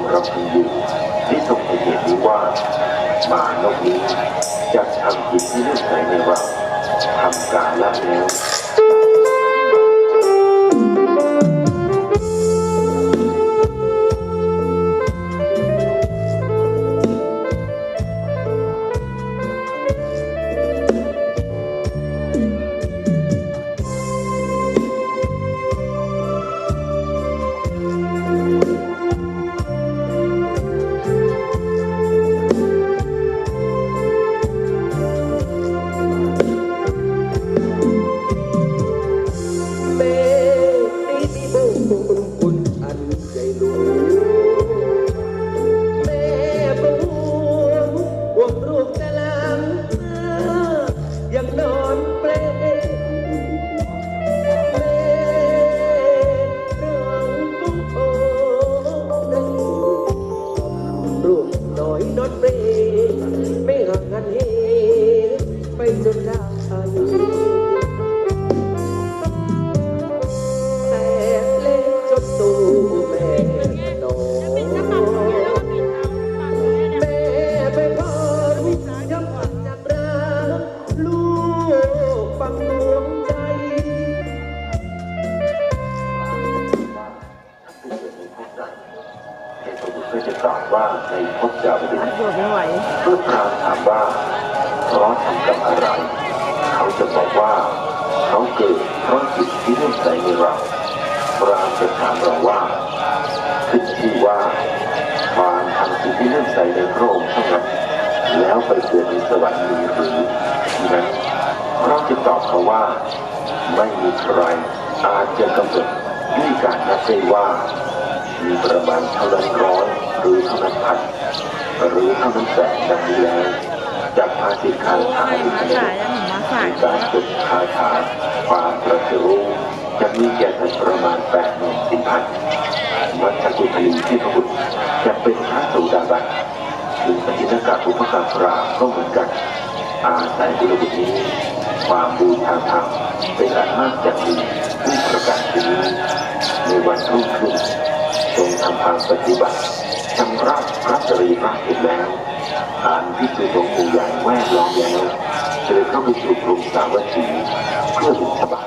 งรำพึงอยู่ที่ทรงเห็นเหตุนี้ว่ามานกนี้จะทำกิจที่เลื่อมใสในเราทำการละแล้ว เทพบุตรก็จะตอบว่าในพจน์จารีตอยู่ไม่ไหวเมื่อพรามถามว่าเพราะทำกับอะไร เขาจะบอกว่าเขาเกิดเพราะจิตที่เลื่อมใสในเราพรามจะถามเราว่าขึ้นชื่อว่าความทำจิตที่เลื่อมใสในพระองค์เท่านั้นแล้วไปเกิดในสวรรค์มีหรือนั้นเราจะตอบเขาว่า ไม่มีใครอาจจะกำหนดด้วยการนับได้ว่า มีประมาณเท่านั้นร้อยหรือเท่านั้นพันหรือเท่านั้นแสนดังนี้แล้วจากภาษิคาถาหรือมาคำสายแล้วหนูมาสายมีการจดคาถาความตรัสรู้จะมีแก่ท่านประมาณแปดหมื่นสี่พันมัชกุฏลีที่พระบุตรจะเป็นพระโสดาบันหรือปฏิณกาอุปการปราก็เหมือนกัน อาศัยบุรุษนี้ ความบูชาธรรมเป็นอันมากจากนี้ด้วยประการนี้ในวันรุ่งขึ้น ทรงทำความปฏิบัติชำระพระสรีระเสร็จแล้วอ่านพิธีของปู่ใหญ่แวดล้อมแล้วเดินเข้าไปสู่กรุงสาวัตถีเพื่อบิณฑบาต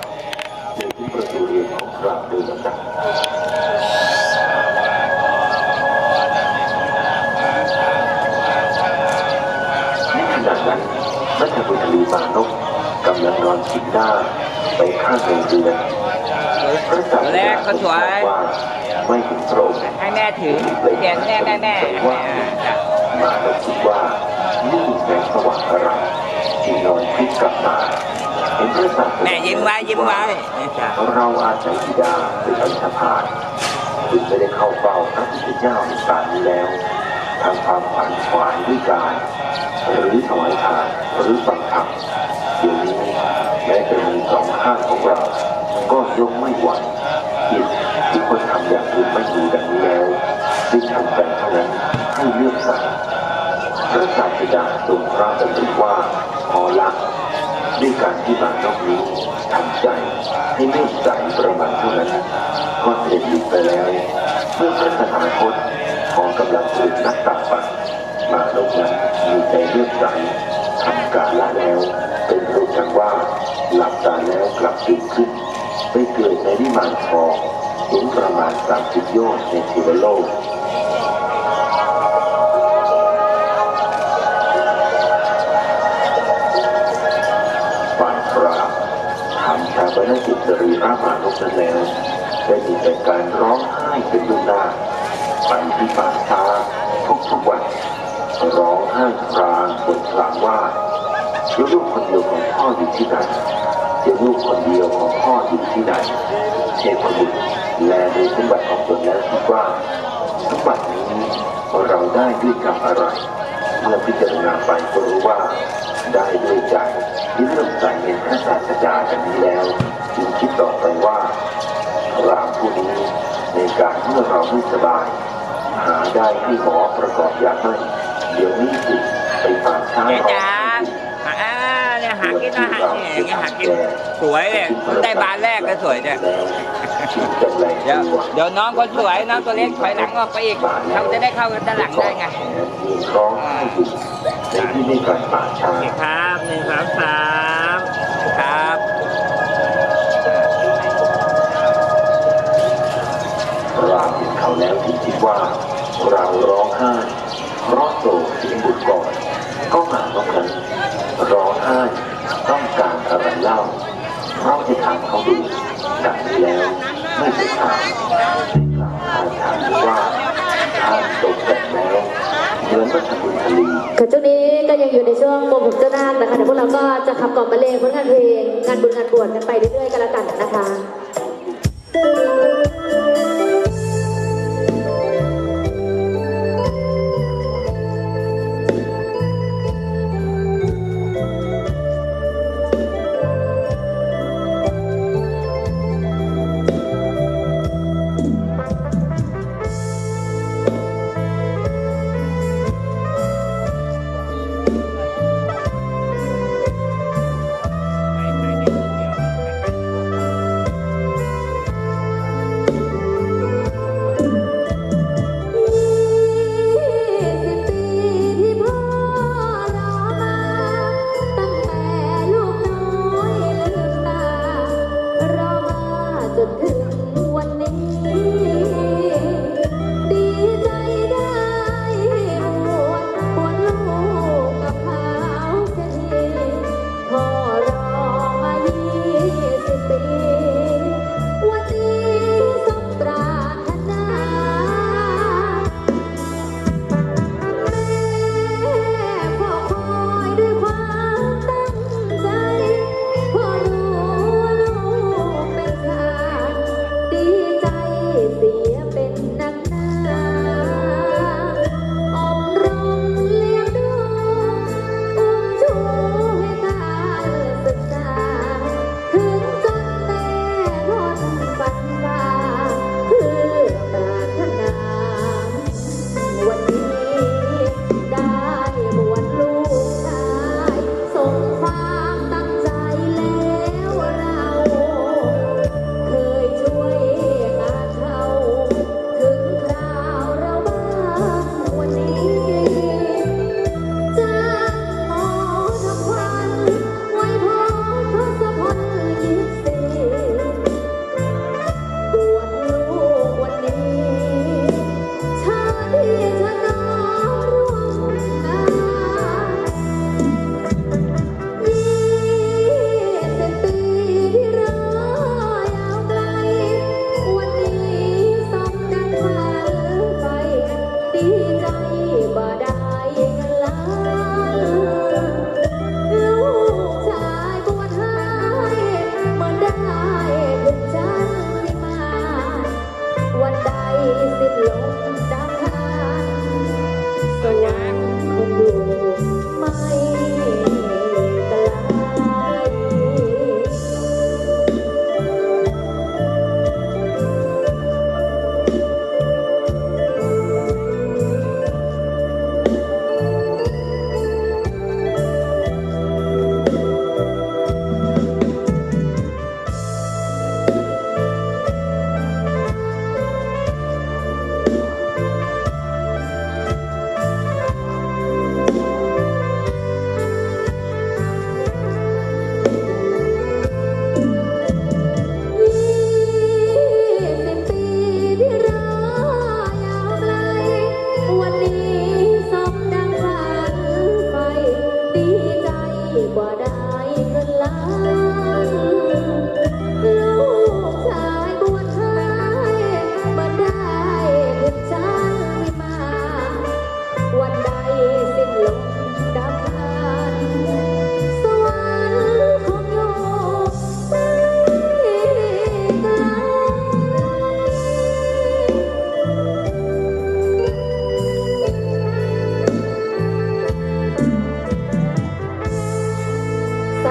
เดินที่ประตูเรือนของพระโดยลำดับในขณะนั้นรัชบุตรีมานพกำลังนอนคิดหน้าไปข้างในเรือน พระสัตแรกก็สวยให้แม่ถือเขียนแน่แน่แน่ว่ามานพคิดว่านี่แสงสว่างอะไรจึงนอนพลิกกลับมาเห็นพระสัตว์แม่ยิ้มไว้ยิ้มไว้เราอาศัยบิดาเป็นอันธพาลจึงไม่ได้เข้าเฝ้าพระพุทธเจ้าในการนี้แล้วทำความขวัญขวายด้วยกายหรือถวายทานหรือฟังธรรมเดี๋ยวนี้ แม้จะมีสองข้างของเราก็ยกไม่ไหวจิตที่คนทำอย่างอื่นไม่มีดังนี้แล้วได้ทำกันเท่านั้นให้เลือกใส่พระศาสดาทรงพระดำริว่าพอละด้วยการที่บางนกนี้ทำใจให้เลื่อมใสประมาณเท่านั้นก็เสด็จหลีกไปแล้วเมื่อพระสถานคตของกำลังตรึกนักตักปัดมานกนั้นมีใจเลื่อมใสทำการละแล้วเป็น หลับตาแล้วกลับตื่นขึ้น ไปเกิดในวิมานทองสูงประมาณสามสิบโยชน์ในเทวโลกฝ่ายพระทำชาปนกิจสรีระมานพนั้นแล้วได้มีแต่การร้องไห้เป็นลูกหน้าไปที่ป่าช้าทุกทุกๆวันร้องไห้ครางบนครางว่า ลูกคนเดียวของพ่ออยู่ที่ไหนเจ้าลูกคนเดียวของพ่ออยู่ที่ไหนเทพบุตรแลดูสมบัติของตนแล้วคิดว่าสมบัตินี้เราได้ด้วยกรรมอะไรเมื่อพิจารณาไปก็รู้ว่า ได้ด้วยใจที่เริ่มใส่ในพระศาสดากันนี้แล้ว จึงคิดต่อไปว่าพรามผู้นี้ในการเมื่อเราไม่สบาย หาได้ให้หมอประกอบยาให้เดี๋ยวนี้สิไปฝากช้างแม่รอจ๋าากินอาหารเนี่ยอย่างเงี้ยหากินสวยเลยได้บานแรกก็สวยเนี่ยแล้วจะแรงเดี๋ยวตัวเดี๋ยวน้องคนสวยน้องตัวเล็กถอยหลังออกไปอีกเขาจะได้เข้ากันด้านหลังได้ไงมีร้องไห้อยู่ในที่นี่ก่อนป่าช้าโอเคครับหนึ่งสองสามครับเราเห็นเขาแล้วถึงคิดว่าเราร้องไห้เพราะโศกเสียบุตรก่อนก็หาว่าครั้งร้องไห้ต้อง กำลังเล่าเพราะจะถามเขาดูดังนี้แล้วไม่เป็นทางทางถามว่าทางตกแต่งแล้วเหมือนวัฒนบุรีค่ะช่วงนี้ก็ยังอยู่ในช่วงโปรโมเจ้านาคนะคะเดี๋ยวพวกเราก็จะขับกล่อมบรรเลงผลงานเพลงงานบุญงานบวชกันไปเรื่อยๆกันแล้วกันนะคะ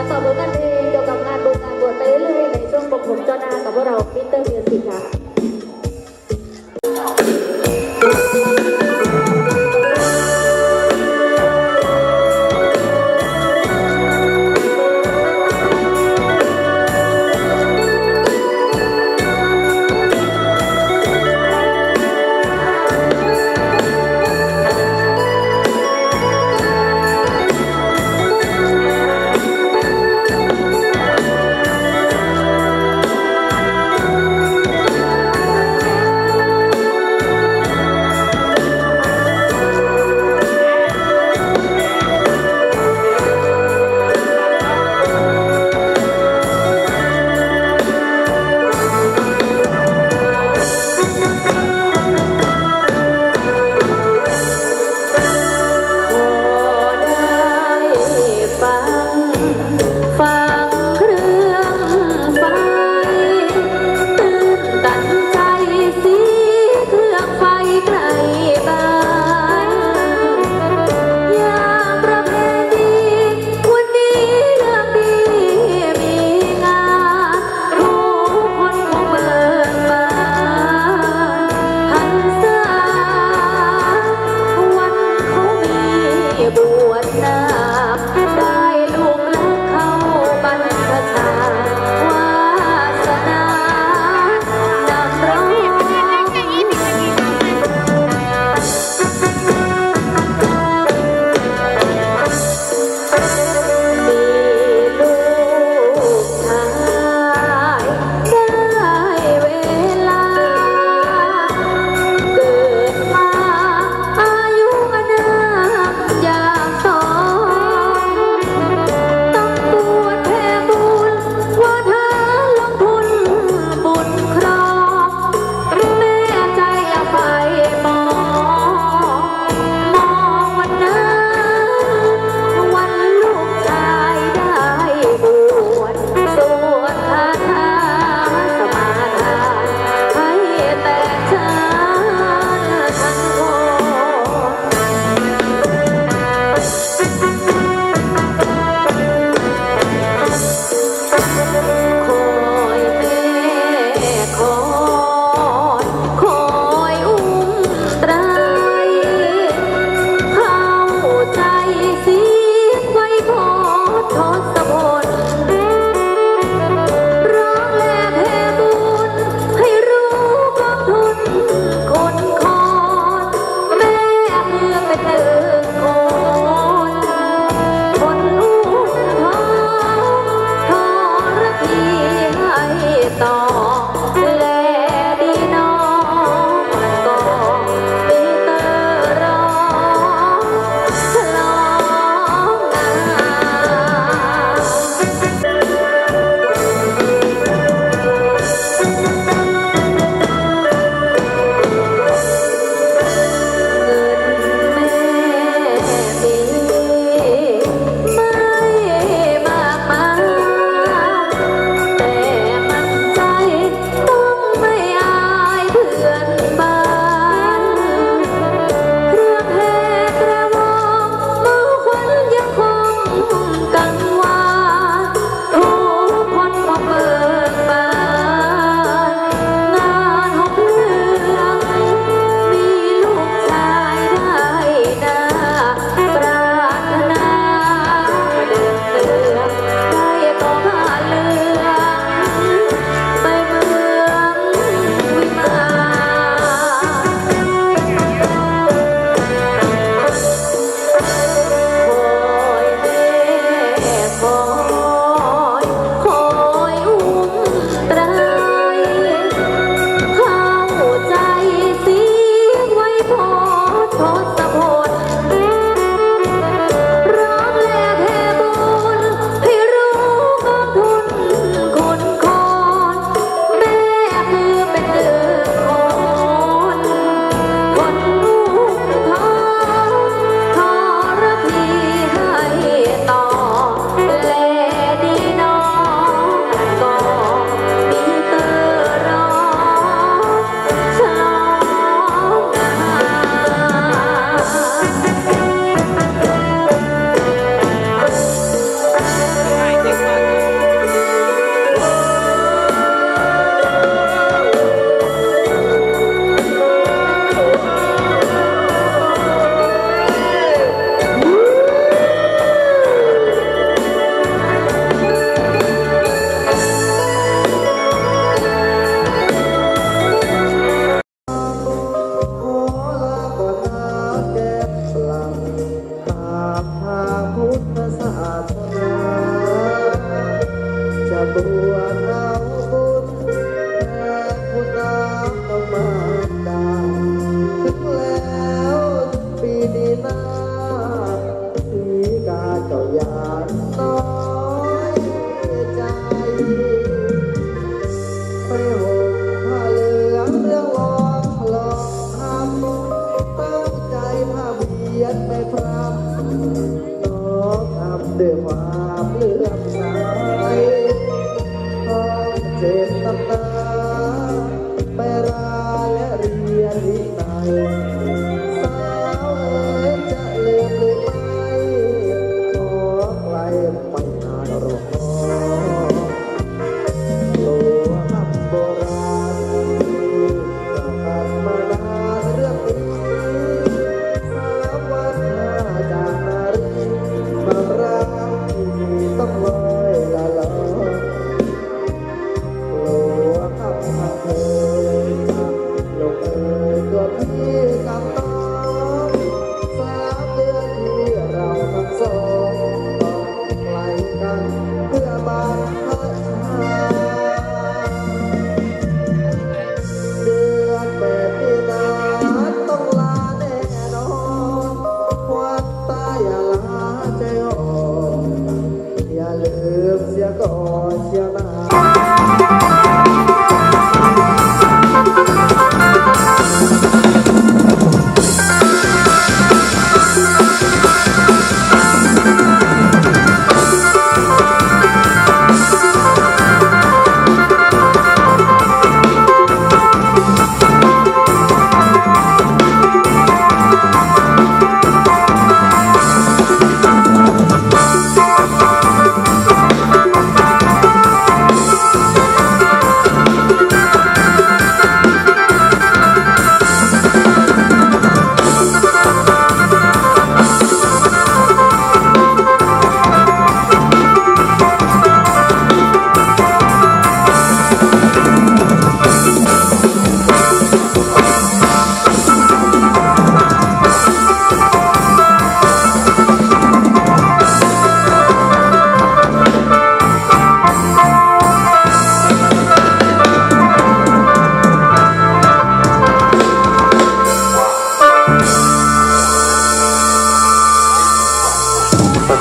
าต่อผลกันเองเกี่ยวกับงานบุญงานบวชไปเรื่อยในช่วงปกผมเจ้านากับพวกเราพิเตอร์เมียสิค่ะ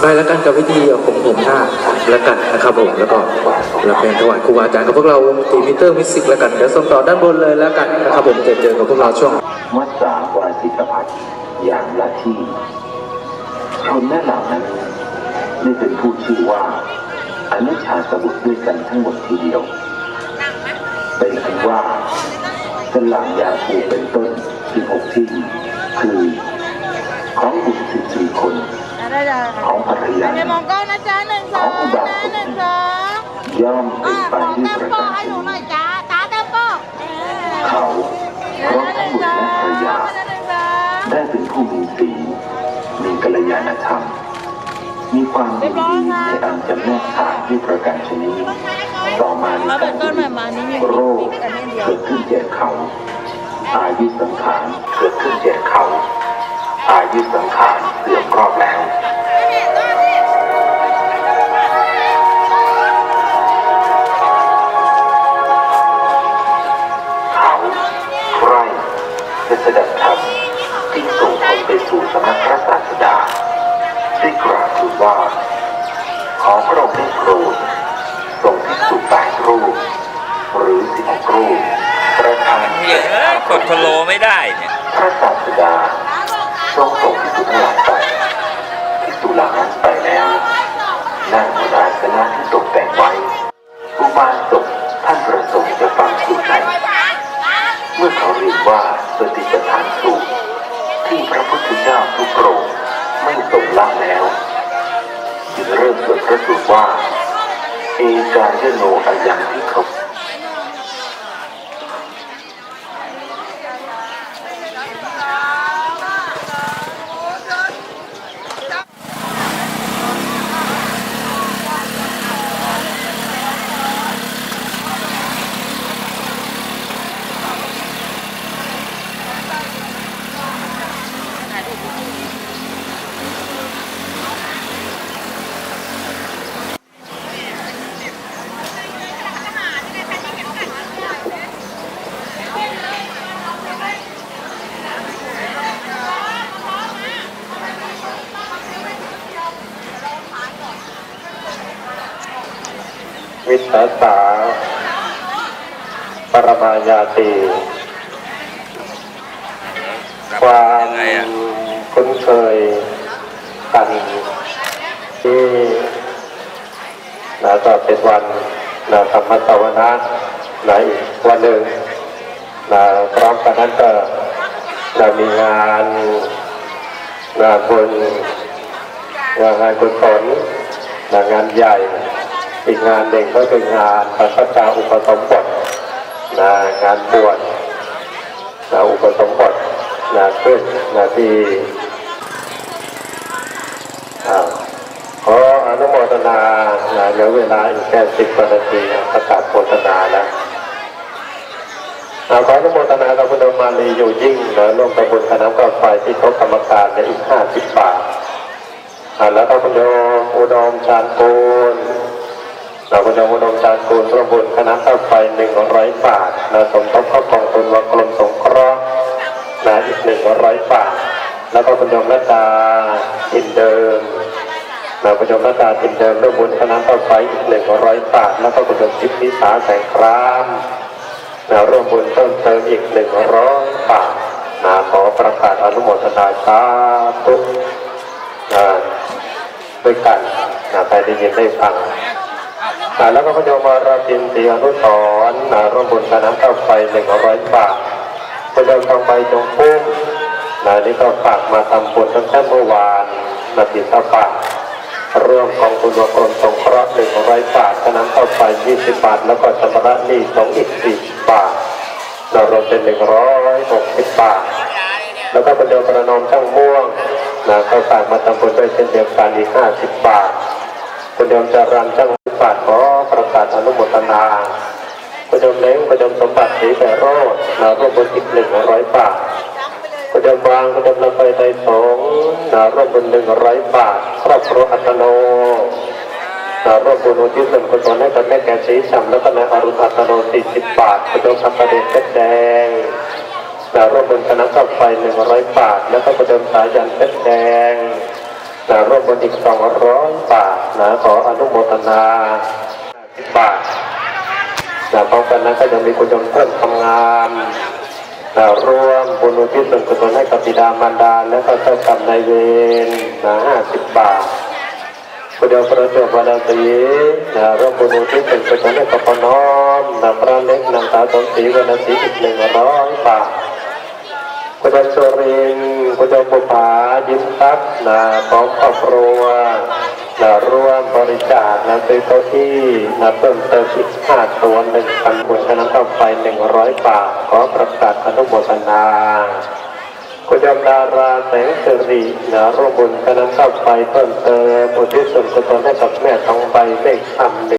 ไปแล้วกันกับพิธีผมผมหน้าแล้วกันนะครับผมแล้วก็รับเพลงถวายครูอาจารย์กับพวกเราตีมิเตอร์มิสิกแล้วกันเดี๋ยวส่งต่อด้านบนเลยแล้วกันนะครับผมเจอเจอกับพวกเราช่วงวัดสาวรสิทธพัฒน์อย่างละที่ชนแม่เหล่านั้นได้เป็นผู้ชื่อว่าอนุชาสบุตรด้วยกันทั้งหมดทีเดียว เป็นอันว่าสลามยาคูเป็นต้นที่หกที่คือของบุตรสิบสี่คน ได้ได้ของภรรยาเดี๋ยวมองกล้องนะจ๊ะหนึ่งสองนะหนึ่งสองย่อมเป็อ่านไปขอด้วยเต็มประโปการให้หนูชหน่นีอยจ้าจ้าเต็มโปเขาพร้อมทั้งบุตรและภรรยาหนึ่งสองได้เป็นผู้มีศีลมีกัลยาณธรรม มีความดีในอันจำแนกทางด้วยประการชนีต่อมาในเอาเป็กานรต้นแบบมานี่มีโรคกันให้เดียวเกิดขึ้นแก่เขาอายุสังขารเกิดขึ้นแก่เขา อายุสังขารเสื่อมรอบแล้วเขาใครจะเสด็จธรรมที่ส่งผลไปสู่สำนักพระศาสดาได้กราบทูลว่าขอพระองค์ได้โปรดส่งภิกษุแปดรูปหรือสิบหกรูปประธานเฮ้ยกดโทรโลไม่ได้เนี่ยพระศาสดา ทรงส่งภิกษุทั้งหลายไปภิกษุเหล่านั้นไปแล้วนั่งบนอาสนะที่ตกแต่งไว้อุบาสกท่านประสงค์จะฟังสูตรไหนเมื่อเขาเรียนว่าสติปัฏฐานสูตรที่พระพุทธเจ้าทุกพระองไม่ทรงละแล้วจึงเริ่มสวดพระสูตรว่า เอกาเยโนอายังที่เขาาสา ปรมายาตีความคุ้นเคยกันที่นะก็เป็นวันนะธรรมสวนะนะอีกวันหนึ่งนะพร้อมกันนั้นก็นะมีงานงานบุญงานงานกุศลนะงานใหญ่ อีกงานหนึ่งก็คืองานพระพเจ้าอุปสมบทนะงานบวชนะอุปสมบทนะขึ้นนะที่อ่าขออนุโมทนานะเหลือเวลาอีกแค่สิบนาทีประกาศโฆษณาแล้วอ่าขออนุโมทนากับคุณดมาลีอยู่ยิ่งนะร่วมกับบุญคณะกรรมไฟที่เขากรรมการในอีกห้าสิบบาทอ่าแล้วก็คุณโยมอุดมชานปูน เราก็จะอุดมการคูณร่วมบุญคณะข้าไฟหนึ่งร้อยบาทนะสมทบเข้ากองทุนวักลมสงเคราะห์นะอีกหนึ่งร้อยบาท แล้วก็คุณโยมรัตดาทินเดิมนะคุณโยมรัตดาทินเดิมร่วมบุญคณะข้าไฟอีกหนึ่งร้อยบาท แล้วก็คุณโยมทิพย์นิสาแสงครามนะร่วมบุญเพิ่มเติมอีกหนึ่งร้อยบาทนะขอประกาศอนุโมทนาสาธุนะด้วยกันนะใครได้ยินได้ฟัง แล้วก็พระโยมมาราบินเตีอนุสรณ์นร่วมบุญการน้ำข้าไฟหนึ่งร้อยบาทพระโยมทองใบจงพุ่มนะนี่ก็ฝากมาทำบุญตั้งแต่เมื่อวานนาทีข้าวปาร่วมกองทุนวกรมสงเคราะห์หนึ่งร้อยบาทการน้ำข้าไฟยี่สิบบาท แล้วก็ชำระหนี้สองอีกสี่บาทเรารวมเป็นหนึ่งร้อยหกสิบบาท แล้วก็ประโยมประนอมช่างม่วงนะเขาฝากมาทำบุญด้วยเช่นเดียวกันอีกห้าสิบบาทคุณโยมจรันช่าง บาทขอประกาศอนุโมทนาคุณโยมเล้งคุณโยมสมบัติศรีแปรโรจน์นาร่วมบุญอีกหนึ่งร้อยบาทคุณโยมบางคุณโยมลำไปไตรสงนาร่วมบุญหนึ่งร้อยบาทครอบครัวอัตโนนาร่วมบุญอุทิศส่วนกุศลให้กับแม่แก่ศรีสัมแล้วก็นายอรุณอัตโนสี่สิบบาทคุณโยมทำปเดชแดงนาร่วมบุญคณะกับไฟหนึ่งร้อยบาท แล้วก็คุณโยมสายันเพชรแดง ร่วมบุญอีกสองร้อยบาทนะขออนุโมทนาสิบบาทนะพร้อมกันนั้นก็ยังมีคุณโยมเพิ่มทำงานนะร่วมบุญอุทิศส่วนกุศลให้กับบิดามารดา และก็เจ้ากรรมนายเวรนะห้าสิบบาทคุณโยมประจวบวรรณศรีนะร่วมบุญอุทิศส่วนกุศลให้กับพน้อมนะพระเล็กนางสาวสมศรีวรรณศรีอีกหนึ่งร้อยบาทคุณโยมสุริน ทร์คุณโยมบุภายิ้มทรัพย์นะของครอบครัวนะร่วมบริจาคนะซื้อเก้าอี้นะเพิ่มเติมอีกห้าตัวหนึ่งพันบุญคณะเข้าไฟหนึ่งร้อยบาทขอประกาศอนุโมทนาคุณโยมดาราแสงสิรินะร่วมบุญคณะเข้าไฟเพิ่มเติมอุญทิศส่วนกุศลให้กับแม่ทองใบเลขทำหนึ่ง